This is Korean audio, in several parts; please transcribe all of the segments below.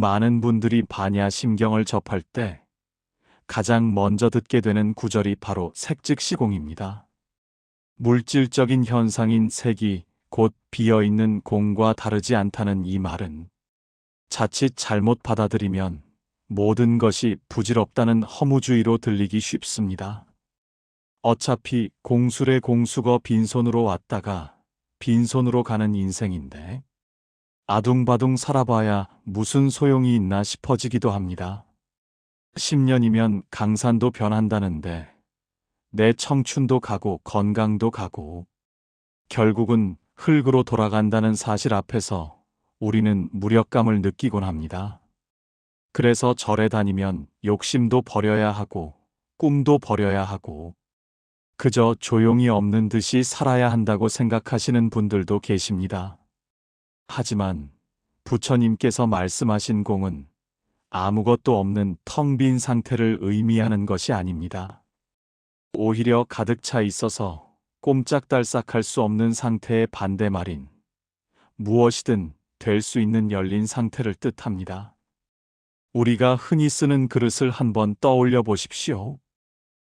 많은 분들이 반야 심경을 접할 때 가장 먼저 듣게 되는 구절이 바로 색즉시공입니다. 물질적인 현상인 색이 곧 비어있는 공과 다르지 않다는 이 말은 자칫 잘못 받아들이면 모든 것이 부질없다는 허무주의로 들리기 쉽습니다. 어차피 공술의 공수거 빈손으로 왔다가 빈손으로 가는 인생인데 아둥바둥 살아봐야 무슨 소용이 있나 싶어지기도 합니다. 10년이면 강산도 변한다는데 내 청춘도 가고 건강도 가고 결국은 흙으로 돌아간다는 사실 앞에서 우리는 무력감을 느끼곤 합니다. 그래서 절에 다니면 욕심도 버려야 하고 꿈도 버려야 하고 그저 조용히 없는 듯이 살아야 한다고 생각하시는 분들도 계십니다. 하지만 부처님께서 말씀하신 공은 아무것도 없는 텅 빈 상태를 의미하는 것이 아닙니다. 오히려 가득 차 있어서 꼼짝달싹할 수 없는 상태의 반대 말인 무엇이든 될 수 있는 열린 상태를 뜻합니다. 우리가 흔히 쓰는 그릇을 한번 떠올려 보십시오.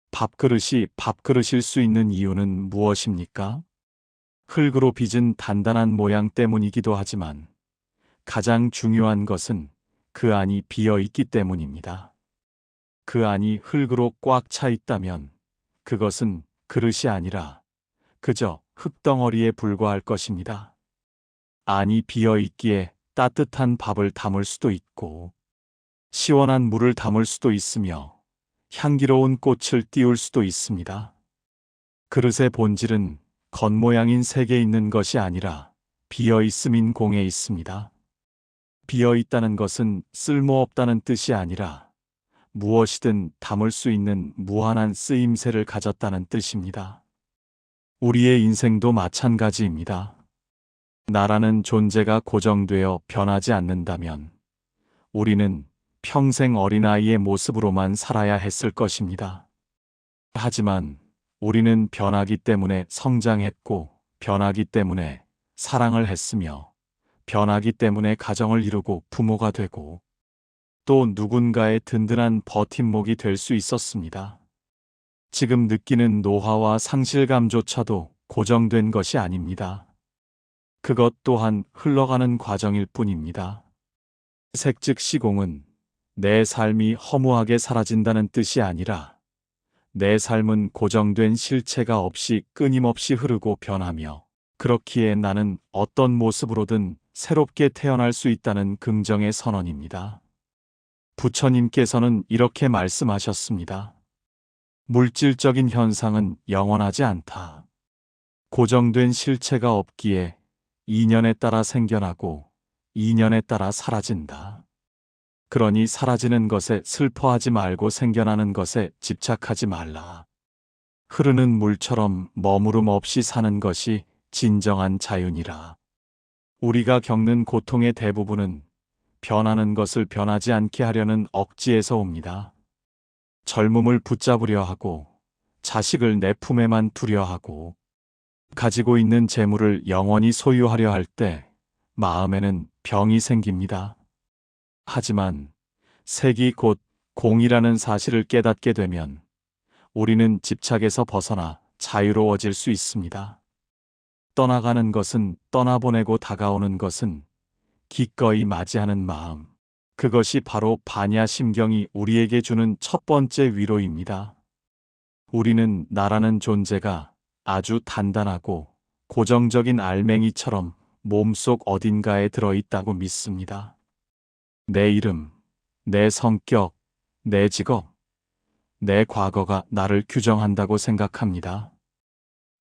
밥그릇이 밥그릇일 수 있는 이유는 무엇입니까? 흙으로 빚은 단단한 모양 때문이기도 하지만 가장 중요한 것은 그 안이 비어 있기 때문입니다. 그 안이 흙으로 꽉 차 있다면 그것은 그릇이 아니라 그저 흙덩어리에 불과할 것입니다. 안이 비어 있기에 따뜻한 밥을 담을 수도 있고 시원한 물을 담을 수도 있으며 향기로운 꽃을 띄울 수도 있습니다. 그릇의 본질은 겉모양인 색에 있는 것이 아니라 비어 있음인 공에 있습니다. 비어 있다는 것은 쓸모없다는 뜻이 아니라 무엇이든 담을 수 있는 무한한 쓰임새를 가졌다는 뜻입니다. 우리의 인생도 마찬가지입니다. 나라는 존재가 고정되어 변하지 않는다면 우리는 평생 어린아이의 모습으로만 살아야 했을 것입니다. 하지만 우리는 변하기 때문에 성장했고 변하기 때문에 사랑을 했으며 변하기 때문에 가정을 이루고 부모가 되고 또 누군가의 든든한 버팀목이 될 수 있었습니다. 지금 느끼는 노화와 상실감조차도 고정된 것이 아닙니다. 그것 또한 흘러가는 과정일 뿐입니다. 색즉 시공은 내 삶이 허무하게 사라진다는 뜻이 아니라 내 삶은 고정된 실체가 없이 끊임없이 흐르고 변하며 그렇기에 나는 어떤 모습으로든 새롭게 태어날 수 있다는 긍정의 선언입니다. 부처님께서는 이렇게 말씀하셨습니다. 물질적인 현상은 영원하지 않다. 고정된 실체가 없기에 인연에 따라 생겨나고 인연에 따라 사라진다. 그러니 사라지는 것에 슬퍼하지 말고 생겨나는 것에 집착하지 말라. 흐르는 물처럼 머무름 없이 사는 것이 진정한 자윤이라. 우리가 겪는 고통의 대부분은 변하는 것을 변하지 않게 하려는 억지에서 옵니다. 젊음을 붙잡으려 하고 자식을 내 품에만 두려 하고 가지고 있는 재물을 영원히 소유하려 할 때 마음에는 병이 생깁니다. 하지만 색이 곧 공이라는 사실을 깨닫게 되면 우리는 집착에서 벗어나 자유로워질 수 있습니다. 떠나가는 것은 떠나보내고 다가오는 것은 기꺼이 맞이하는 마음. 그것이 바로 반야심경이 우리에게 주는 첫 번째 위로입니다. 우리는 나라는 존재가 아주 단단하고 고정적인 알맹이처럼 몸속 어딘가에 들어있다고 믿습니다. 내 이름, 내 성격, 내 직업, 내 과거가 나를 규정한다고 생각합니다.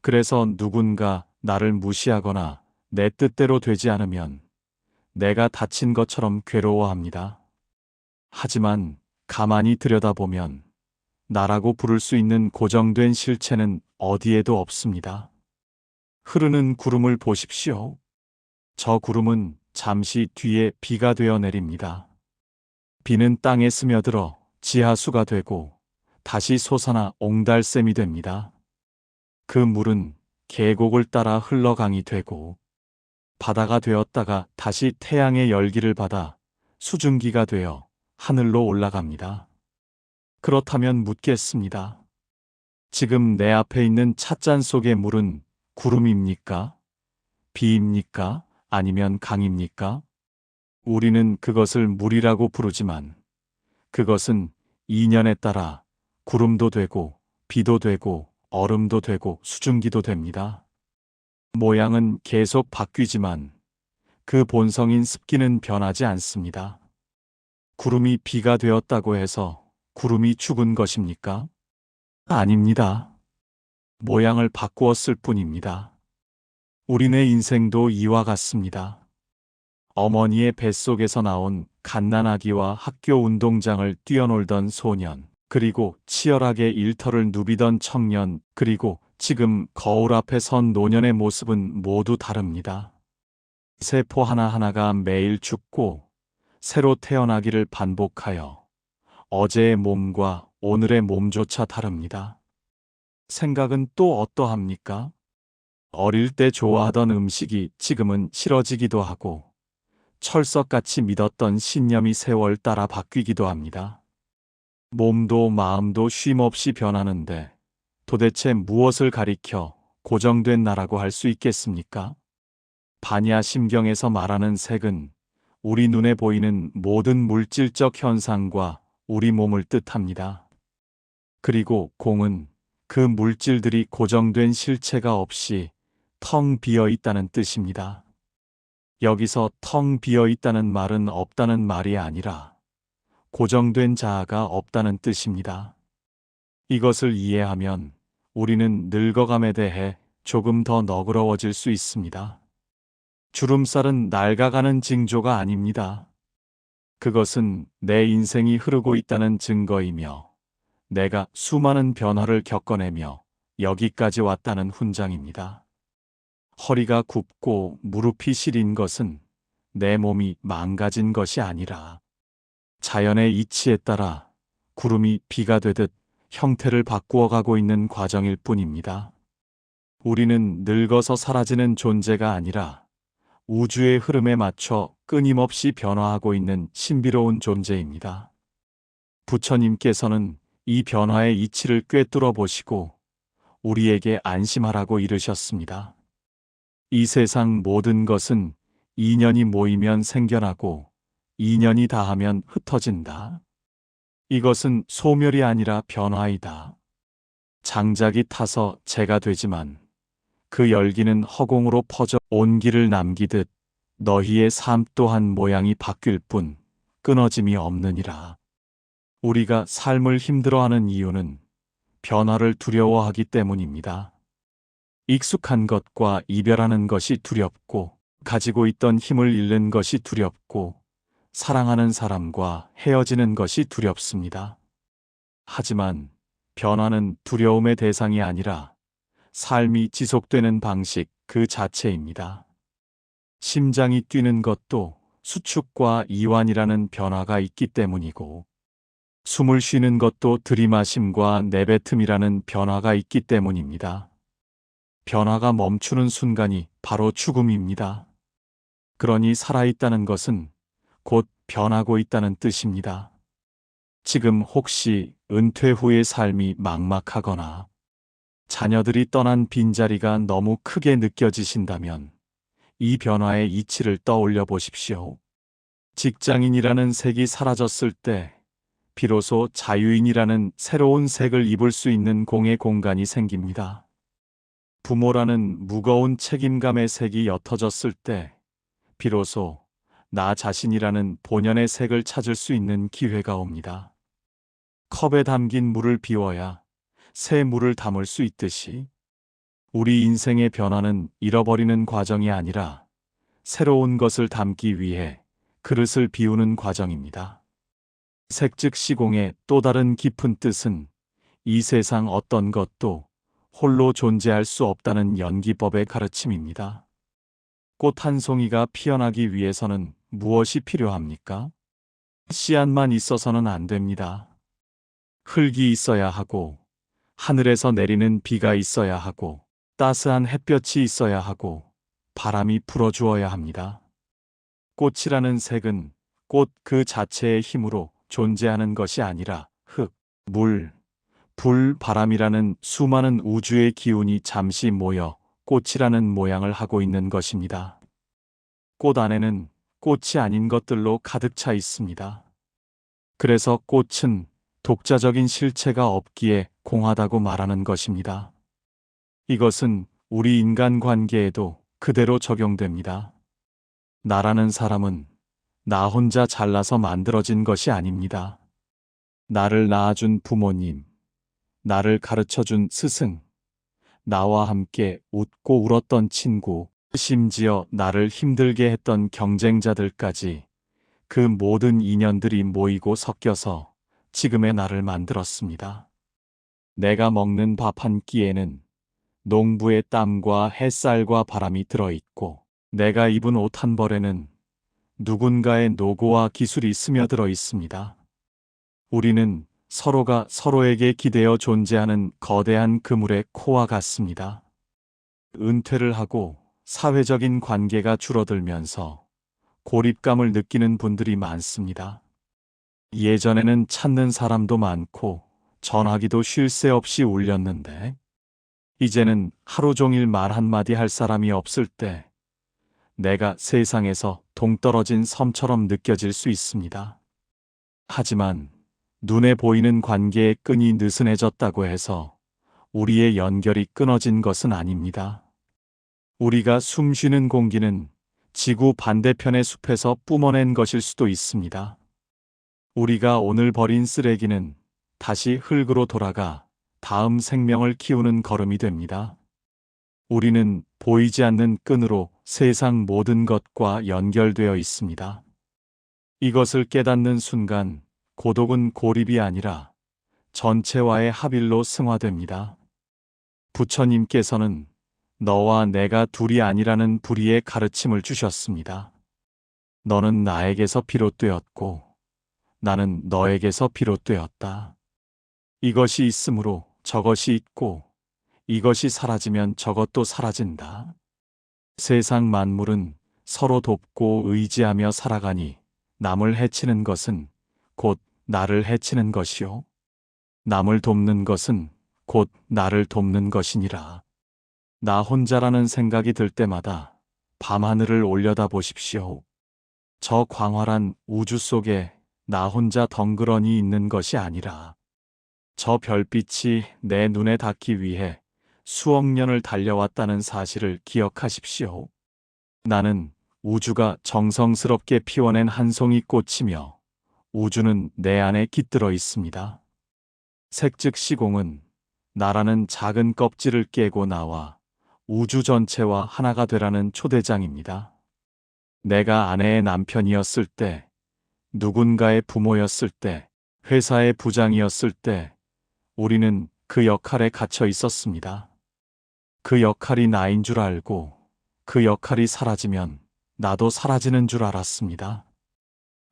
그래서 누군가 나를 무시하거나 내 뜻대로 되지 않으면 내가 다친 것처럼 괴로워합니다. 하지만 가만히 들여다보면 나라고 부를 수 있는 고정된 실체는 어디에도 없습니다. 흐르는 구름을 보십시오. 저 구름은 잠시 뒤에 비가 되어 내립니다. 비는 땅에 스며들어 지하수가 되고 다시 솟아나 옹달샘이 됩니다. 그 물은 계곡을 따라 흘러 강이 되고 바다가 되었다가 다시 태양의 열기를 받아 수증기가 되어 하늘로 올라갑니다. 그렇다면 묻겠습니다. 지금 내 앞에 있는 찻잔 속의 물은 구름입니까? 비입니까? 아니면 강입니까? 우리는 그것을 물이라고 부르지만 그것은 인연에 따라 구름도 되고 비도 되고 얼음도 되고 수증기도 됩니다. 모양은 계속 바뀌지만 그 본성인 습기는 변하지 않습니다. 구름이 비가 되었다고 해서 구름이 죽은 것입니까? 아닙니다. 모양을 바꾸었을 뿐입니다. 우리네 인생도 이와 같습니다. 어머니의 뱃속에서 나온 갓난아기와 학교 운동장을 뛰어놀던 소년, 그리고 치열하게 일터를 누비던 청년, 그리고 지금 거울 앞에 선 노년의 모습은 모두 다릅니다. 세포 하나하나가 매일 죽고 새로 태어나기를 반복하여 어제의 몸과 오늘의 몸조차 다릅니다. 생각은 또 어떠합니까? 어릴 때 좋아하던 음식이 지금은 싫어지기도 하고 철석같이 믿었던 신념이 세월 따라 바뀌기도 합니다. 몸도 마음도 쉼없이 변하는데 도대체 무엇을 가리켜 고정된 나라고 할 수 있겠습니까? 반야 심경에서 말하는 색은 우리 눈에 보이는 모든 물질적 현상과 우리 몸을 뜻합니다. 그리고 공은 그 물질들이 고정된 실체가 없이 텅 비어 있다는 뜻입니다. 여기서 텅 비어 있다는 말은 없다는 말이 아니라 고정된 자아가 없다는 뜻입니다. 이것을 이해하면 우리는 늙어감에 대해 조금 더 너그러워질 수 있습니다. 주름살은 낡아가는 징조가 아닙니다. 그것은 내 인생이 흐르고 있다는 증거이며 내가 수많은 변화를 겪어내며 여기까지 왔다는 훈장입니다. 허리가 굽고 무릎이 시린 것은 내 몸이 망가진 것이 아니라 자연의 이치에 따라 구름이 비가 되듯 형태를 바꾸어 가고 있는 과정일 뿐입니다. 우리는 늙어서 사라지는 존재가 아니라 우주의 흐름에 맞춰 끊임없이 변화하고 있는 신비로운 존재입니다. 부처님께서는 이 변화의 이치를 꿰뚫어 보시고 우리에게 안심하라고 이르셨습니다. 이 세상 모든 것은 인연이 모이면 생겨나고 인연이 다하면 흩어진다. 이것은 소멸이 아니라 변화이다. 장작이 타서 재가 되지만 그 열기는 허공으로 퍼져 온기를 남기듯 너희의 삶 또한 모양이 바뀔 뿐 끊어짐이 없느니라. 우리가 삶을 힘들어하는 이유는 변화를 두려워하기 때문입니다. 익숙한 것과 이별하는 것이 두렵고 가지고 있던 힘을 잃는 것이 두렵고 사랑하는 사람과 헤어지는 것이 두렵습니다. 하지만 변화는 두려움의 대상이 아니라 삶이 지속되는 방식 그 자체입니다. 심장이 뛰는 것도 수축과 이완이라는 변화가 있기 때문이고, 숨을 쉬는 것도 들이마심과 내뱉음이라는 변화가 있기 때문입니다. 변화가 멈추는 순간이 바로 죽음입니다. 그러니 살아있다는 것은 곧 변하고 있다는 뜻입니다. 지금 혹시 은퇴 후의 삶이 막막하거나 자녀들이 떠난 빈자리가 너무 크게 느껴지신다면 이 변화의 이치를 떠올려 보십시오. 직장인이라는 색이 사라졌을 때 비로소 자유인이라는 새로운 색을 입을 수 있는 공의 공간이 생깁니다. 부모라는 무거운 책임감의 색이 옅어졌을 때 비로소 나 자신이라는 본연의 색을 찾을 수 있는 기회가 옵니다. 컵에 담긴 물을 비워야 새 물을 담을 수 있듯이 우리 인생의 변화는 잃어버리는 과정이 아니라 새로운 것을 담기 위해 그릇을 비우는 과정입니다. 색즉 시공의 또 다른 깊은 뜻은 이 세상 어떤 것도 홀로 존재할 수 없다는 연기법의 가르침입니다. 꽃 한 송이가 피어나기 위해서는 무엇이 필요합니까? 씨앗만 있어서는 안 됩니다. 흙이 있어야 하고, 하늘에서 내리는 비가 있어야 하고, 따스한 햇볕이 있어야 하고, 바람이 불어주어야 합니다. 꽃이라는 색은 꽃 그 자체의 힘으로 존재하는 것이 아니라 흙, 물, 불, 바람이라는 수많은 우주의 기운이 잠시 모여 꽃이라는 모양을 하고 있는 것입니다. 꽃 안에는 꽃이 아닌 것들로 가득 차 있습니다. 그래서 꽃은 독자적인 실체가 없기에 공하다고 말하는 것입니다. 이것은 우리 인간 관계에도 그대로 적용됩니다. 나라는 사람은 나 혼자 잘나서 만들어진 것이 아닙니다. 나를 낳아준 부모님, 나를 가르쳐준 스승, 나와 함께 웃고 울었던 친구, 심지어 나를 힘들게 했던 경쟁자들까지 그 모든 인연들이 모이고 섞여서 지금의 나를 만들었습니다. 내가 먹는 밥 한 끼에는 농부의 땀과 햇살과 바람이 들어있고 내가 입은 옷 한 벌에는 누군가의 노고와 기술이 스며들어 있습니다. 우리는 서로가 서로에게 기대어 존재하는 거대한 그물의 코와 같습니다. 은퇴를 하고 사회적인 관계가 줄어들면서 고립감을 느끼는 분들이 많습니다. 예전에는 찾는 사람도 많고 전화기도 쉴 새 없이 울렸는데 이제는 하루 종일 말 한마디 할 사람이 없을 때 내가 세상에서 동떨어진 섬처럼 느껴질 수 있습니다. 하지만 눈에 보이는 관계의 끈이 느슨해졌다고 해서 우리의 연결이 끊어진 것은 아닙니다. 우리가 숨 쉬는 공기는 지구 반대편의 숲에서 뿜어낸 것일 수도 있습니다. 우리가 오늘 버린 쓰레기는 다시 흙으로 돌아가 다음 생명을 키우는 걸음이 됩니다. 우리는 보이지 않는 끈으로 세상 모든 것과 연결되어 있습니다. 이것을 깨닫는 순간 고독은 고립이 아니라 전체와의 합일로 승화됩니다. 부처님께서는 너와 내가 둘이 아니라는 불의의 가르침을 주셨습니다. 너는 나에게서 비롯되었고 나는 너에게서 비롯되었다. 이것이 있으므로 저것이 있고 이것이 사라지면 저것도 사라진다. 세상 만물은 서로 돕고 의지하며 살아가니 남을 해치는 것은 곧 나를 해치는 것이요. 남을 돕는 것은 곧 나를 돕는 것이니라. 나 혼자라는 생각이 들 때마다 밤하늘을 올려다 보십시오. 저 광활한 우주 속에 나 혼자 덩그러니 있는 것이 아니라 저 별빛이 내 눈에 닿기 위해 수억 년을 달려왔다는 사실을 기억하십시오. 나는 우주가 정성스럽게 피워낸 한 송이 꽃이며 우주는 내 안에 깃들어 있습니다. 색즉 시공은 나라는 작은 껍질을 깨고 나와 우주 전체와 하나가 되라는 초대장입니다. 내가 아내의 남편이었을 때, 누군가의 부모였을 때, 회사의 부장이었을 때, 우리는 그 역할에 갇혀 있었습니다. 그 역할이 나인 줄 알고 그 역할이 사라지면 나도 사라지는 줄 알았습니다.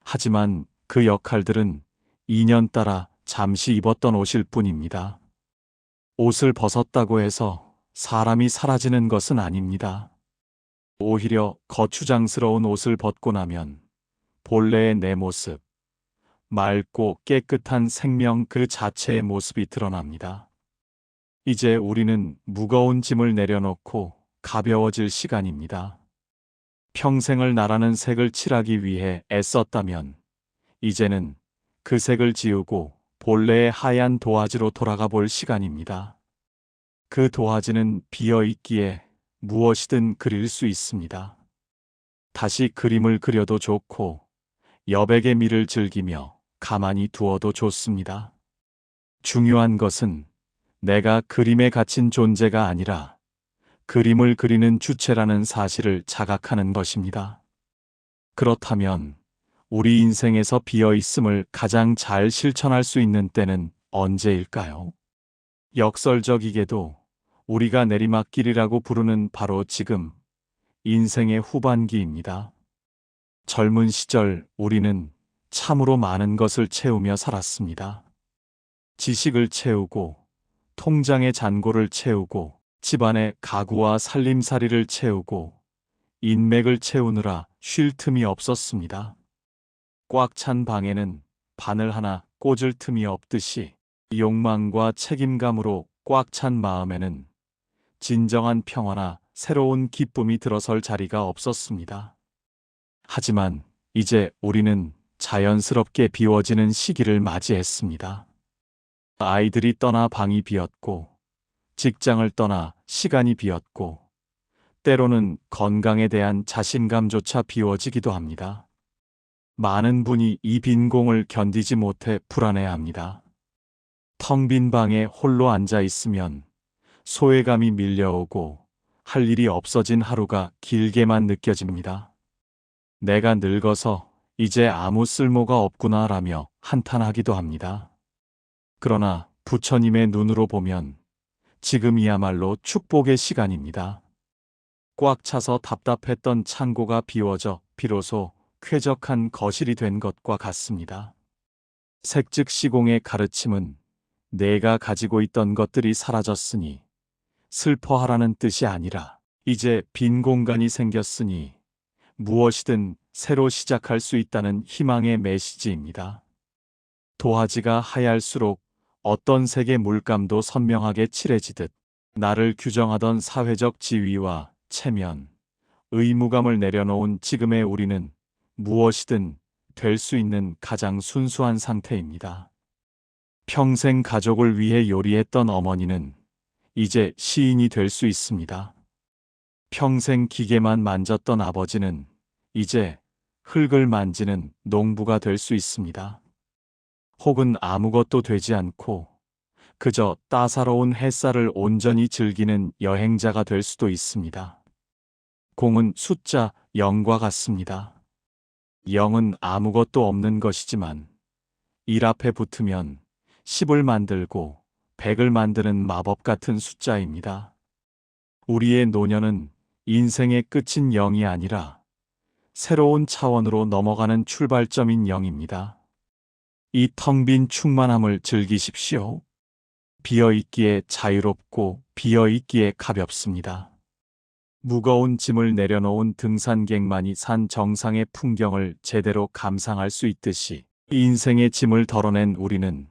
하지만 그 역할들은 2년 따라 잠시 입었던 옷일 뿐입니다. 옷을 벗었다고 해서 사람이 사라지는 것은 아닙니다. 오히려 거추장스러운 옷을 벗고 나면 본래의 내 모습, 맑고 깨끗한 생명 그 자체의 모습이 드러납니다. 이제 우리는 무거운 짐을 내려놓고 가벼워질 시간입니다. 평생을 나라는 색을 칠하기 위해 애썼다면 이제는 그 색을 지우고 본래의 하얀 도화지로 돌아가 볼 시간입니다. 그 도화지는 비어 있기에 무엇이든 그릴 수 있습니다. 다시 그림을 그려도 좋고 여백의 미를 즐기며 가만히 두어도 좋습니다. 중요한 것은 내가 그림에 갇힌 존재가 아니라 그림을 그리는 주체라는 사실을 자각하는 것입니다. 그렇다면 우리 인생에서 비어 있음을 가장 잘 실천할 수 있는 때는 언제일까요? 역설적이게도 우리가 내리막길이라고 부르는 바로 지금 인생의 후반기입니다. 젊은 시절 우리는 참으로 많은 것을 채우며 살았습니다. 지식을 채우고 통장의 잔고를 채우고 집안의 가구와 살림살이를 채우고 인맥을 채우느라 쉴 틈이 없었습니다. 꽉 찬 방에는 바늘 하나 꽂을 틈이 없듯이 욕망과 책임감으로 꽉 찬 마음에는 진정한 평화나 새로운 기쁨이 들어설 자리가 없었습니다. 하지만 이제 우리는 자연스럽게 비워지는 시기를 맞이했습니다. 아이들이 떠나 방이 비었고, 직장을 떠나 시간이 비었고, 때로는 건강에 대한 자신감조차 비워지기도 합니다. 많은 분이 이 빈 공을 견디지 못해 불안해합니다. 텅 빈 방에 홀로 앉아 있으면 소외감이 밀려오고 할 일이 없어진 하루가 길게만 느껴집니다. 내가 늙어서 이제 아무 쓸모가 없구나 라며 한탄하기도 합니다. 그러나 부처님의 눈으로 보면 지금이야말로 축복의 시간입니다. 꽉 차서 답답했던 창고가 비워져 비로소 쾌적한 거실이 된 것과 같습니다. 색즉 시공의 가르침은 내가 가지고 있던 것들이 사라졌으니 슬퍼하라는 뜻이 아니라 이제 빈 공간이 생겼으니 무엇이든 새로 시작할 수 있다는 희망의 메시지입니다. 도화지가 하얄수록 어떤 색의 물감도 선명하게 칠해지듯 나를 규정하던 사회적 지위와 체면, 의무감을 내려놓은 지금의 우리는 무엇이든 될 수 있는 가장 순수한 상태입니다. 평생 가족을 위해 요리했던 어머니는 이제 시인이 될 수 있습니다. 평생 기계만 만졌던 아버지는 이제 흙을 만지는 농부가 될 수 있습니다. 혹은 아무것도 되지 않고 그저 따사로운 햇살을 온전히 즐기는 여행자가 될 수도 있습니다. 공은 숫자 0과 같습니다. 0은 아무것도 없는 것이지만 일 앞에 붙으면 10을 만들고 100을 만드는 마법 같은 숫자입니다. 우리의 노년은 인생의 끝인 0이 아니라 새로운 차원으로 넘어가는 출발점인 0입니다. 이 텅 빈 충만함을 즐기십시오. 비어 있기에 자유롭고 비어 있기에 가볍습니다. 무거운 짐을 내려놓은 등산객만이 산 정상의 풍경을 제대로 감상할 수 있듯이 인생의 짐을 덜어낸 우리는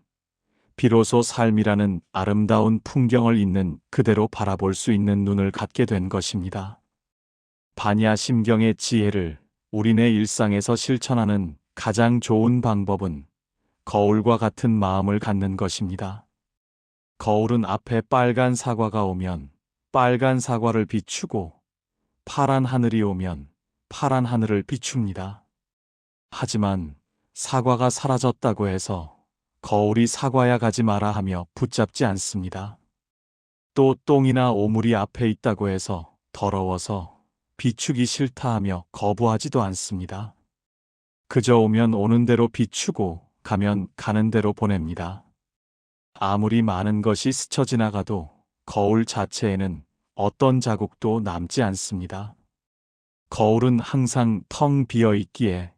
비로소 삶이라는 아름다운 풍경을 있는 그대로 바라볼 수 있는 눈을 갖게 된 것입니다. 반야 심경의 지혜를 우리네 일상에서 실천하는 가장 좋은 방법은 거울과 같은 마음을 갖는 것입니다. 거울은 앞에 빨간 사과가 오면 빨간 사과를 비추고 파란 하늘이 오면 파란 하늘을 비춥니다. 하지만 사과가 사라졌다고 해서 거울이 사과야 가지 마라 하며 붙잡지 않습니다. 또 똥이나 오물이 앞에 있다고 해서 더러워서 비추기 싫다 하며 거부하지도 않습니다. 그저 오면 오는 대로 비추고 가면 가는 대로 보냅니다. 아무리 많은 것이 스쳐 지나가도 거울 자체에는 어떤 자국도 남지 않습니다. 거울은 항상 텅 비어 있기에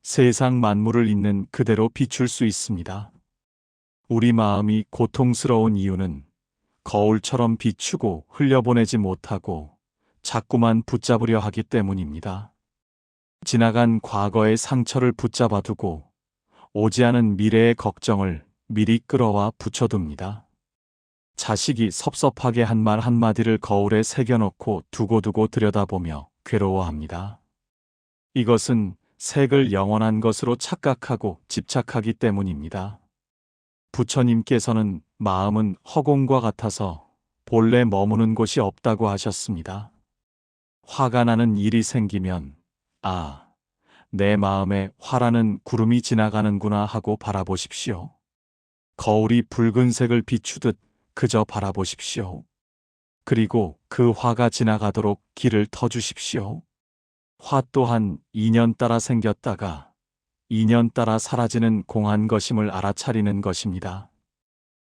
세상 만물을 있는 그대로 비출 수 있습니다. 우리 마음이 고통스러운 이유는 거울처럼 비추고 흘려보내지 못하고 자꾸만 붙잡으려 하기 때문입니다. 지나간 과거의 상처를 붙잡아 두고 오지 않은 미래의 걱정을 미리 끌어와 붙여둡니다. 자식이 섭섭하게 한 말 한마디를 거울에 새겨놓고 두고두고 들여다보며 괴로워합니다. 이것은 색을 영원한 것으로 착각하고 집착하기 때문입니다. 부처님께서는 마음은 허공과 같아서 본래 머무는 곳이 없다고 하셨습니다. 화가 나는 일이 생기면, 아, 내 마음에 화라는 구름이 지나가는구나 하고 바라보십시오. 거울이 붉은색을 비추듯 그저 바라보십시오. 그리고 그 화가 지나가도록 길을 터주십시오. 화 또한 인연 따라 생겼다가 인연 따라 사라지는 공한 것임을 알아차리는 것입니다.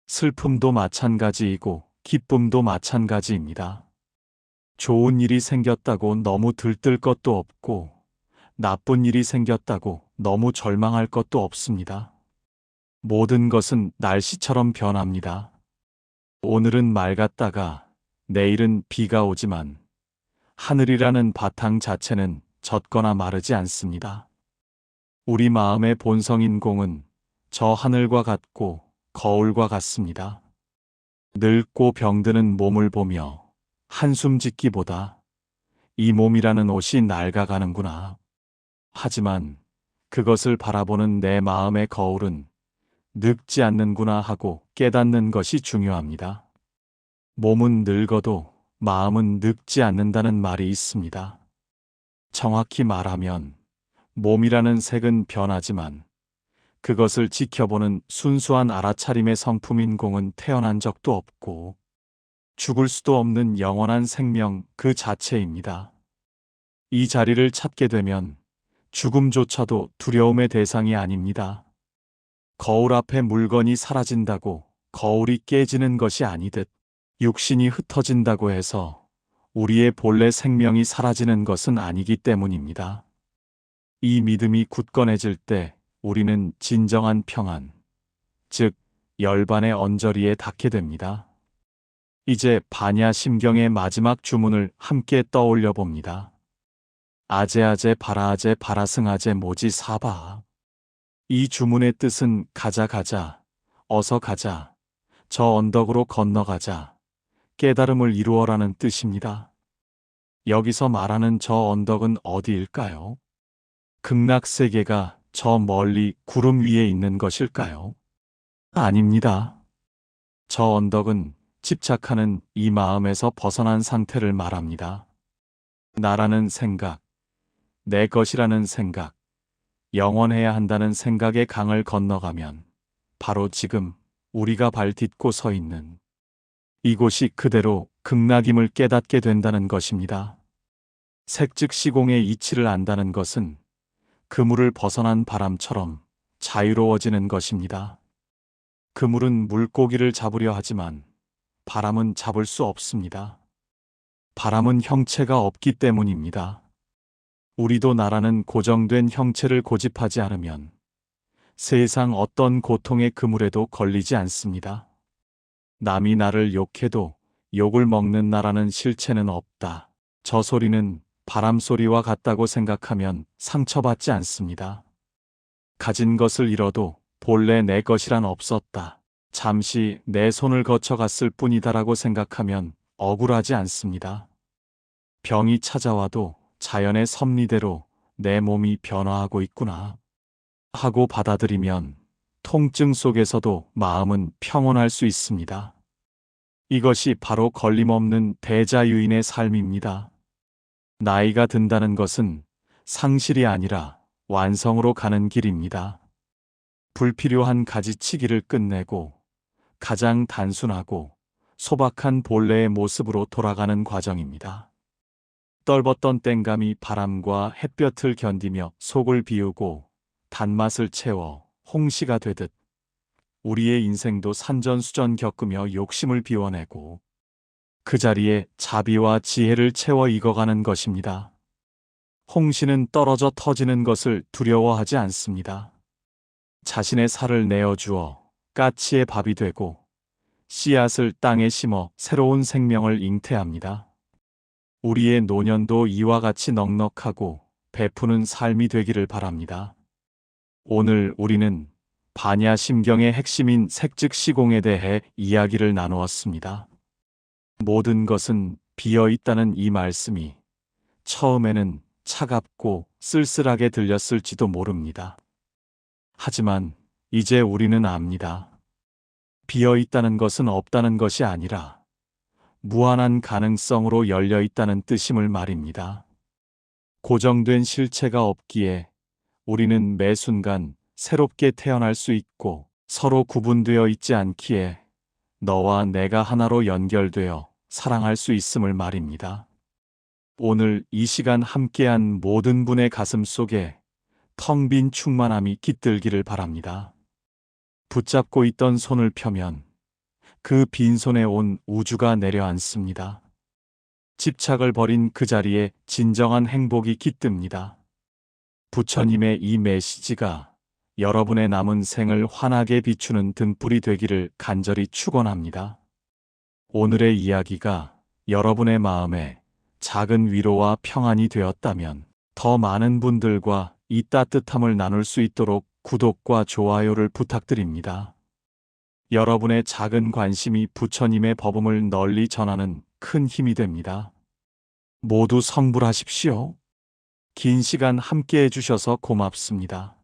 슬픔도 마찬가지이고 기쁨도 마찬가지입니다. 좋은 일이 생겼다고 너무 들뜰 것도 없고 나쁜 일이 생겼다고 너무 절망할 것도 없습니다. 모든 것은 날씨처럼 변합니다. 오늘은 맑았다가 내일은 비가 오지만 하늘이라는 바탕 자체는 젖거나 마르지 않습니다. 우리 마음의 본성인 공은 저 하늘과 같고 거울과 같습니다. 늙고 병드는 몸을 보며 한숨 짓기보다 이 몸이라는 옷이 낡아가는구나. 하지만 그것을 바라보는 내 마음의 거울은 늙지 않는구나 하고 깨닫는 것이 중요합니다. 몸은 늙어도 마음은 늙지 않는다는 말이 있습니다. 정확히 말하면 몸이라는 색은 변하지만 그것을 지켜보는 순수한 알아차림의 성품인 공은 태어난 적도 없고 죽을 수도 없는 영원한 생명 그 자체입니다. 이 자리를 찾게 되면 죽음조차도 두려움의 대상이 아닙니다. 거울 앞에 물건이 사라진다고 거울이 깨지는 것이 아니듯 육신이 흩어진다고 해서 우리의 본래 생명이 사라지는 것은 아니기 때문입니다. 이 믿음이 굳건해질 때 우리는 진정한 평안, 즉 열반의 언저리에 닿게 됩니다. 이제 반야 심경의 마지막 주문을 함께 떠올려 봅니다. 아제아제 바라아제 바라승아제 모지 사바. 이 주문의 뜻은 가자 가자, 어서 가자, 저 언덕으로 건너가자, 깨달음을 이루어라는 뜻입니다. 여기서 말하는 저 언덕은 어디일까요? 극락세계가 저 멀리 구름 위에 있는 것일까요? 아닙니다. 저 언덕은 집착하는 이 마음에서 벗어난 상태를 말합니다. 나라는 생각, 내 것이라는 생각, 영원해야 한다는 생각의 강을 건너가면 바로 지금 우리가 발 딛고 서 있는 이곳이 그대로 극락임을 깨닫게 된다는 것입니다. 색즉 시공의 이치를 안다는 것은 그물을 벗어난 바람처럼 자유로워지는 것입니다. 그물은 물고기를 잡으려 하지만 바람은 잡을 수 없습니다. 바람은 형체가 없기 때문입니다. 우리도 나라는 고정된 형체를 고집하지 않으면 세상 어떤 고통의 그물에도 걸리지 않습니다. 남이 나를 욕해도 욕을 먹는 나라는 실체는 없다. 저 소리는 바람 소리와 같다고 생각하면 상처받지 않습니다. 가진 것을 잃어도 본래 내 것이란 없었다. 잠시 내 손을 거쳐갔을 뿐이다라고 생각하면 억울하지 않습니다. 병이 찾아와도 자연의 섭리대로 내 몸이 변화하고 있구나 하고 받아들이면 통증 속에서도 마음은 평온할 수 있습니다. 이것이 바로 걸림없는 대자유인의 삶입니다. 나이가 든다는 것은 상실이 아니라 완성으로 가는 길입니다. 불필요한 가지치기를 끝내고 가장 단순하고 소박한 본래의 모습으로 돌아가는 과정입니다. 떨벗던 땡감이 바람과 햇볕을 견디며 속을 비우고 단맛을 채워 홍시가 되듯 우리의 인생도 산전수전 겪으며 욕심을 비워내고 그 자리에 자비와 지혜를 채워 익어가는 것입니다. 홍시는 떨어져 터지는 것을 두려워하지 않습니다. 자신의 살을 내어주어 까치의 밥이 되고 씨앗을 땅에 심어 새로운 생명을 잉태합니다. 우리의 노년도 이와 같이 넉넉하고 베푸는 삶이 되기를 바랍니다. 오늘 우리는 반야 심경의 핵심인 색즉 시공에 대해 이야기를 나누었습니다. 모든 것은 비어 있다는 이 말씀이 처음에는 차갑고 쓸쓸하게 들렸을지도 모릅니다. 하지만 이제 우리는 압니다. 비어 있다는 것은 없다는 것이 아니라 무한한 가능성으로 열려 있다는 뜻임을 말입니다. 고정된 실체가 없기에 우리는 매 순간 새롭게 태어날 수 있고 서로 구분되어 있지 않기에 너와 내가 하나로 연결되어 사랑할 수 있음을 말입니다. 오늘 이 시간 함께한 모든 분의 가슴 속에 텅 빈 충만함이 깃들기를 바랍니다. 붙잡고 있던 손을 펴면 그 빈손에 온 우주가 내려앉습니다. 집착을 버린 그 자리에 진정한 행복이 깃듭니다. 부처님의 이 메시지가 여러분의 남은 생을 환하게 비추는 등불이 되기를 간절히 축원합니다. 오늘의 이야기가 여러분의 마음에 작은 위로와 평안이 되었다면 더 많은 분들과 이 따뜻함을 나눌 수 있도록 구독과 좋아요를 부탁드립니다. 여러분의 작은 관심이 부처님의 법음을 널리 전하는 큰 힘이 됩니다. 모두 성불하십시오. 긴 시간 함께 해주셔서 고맙습니다.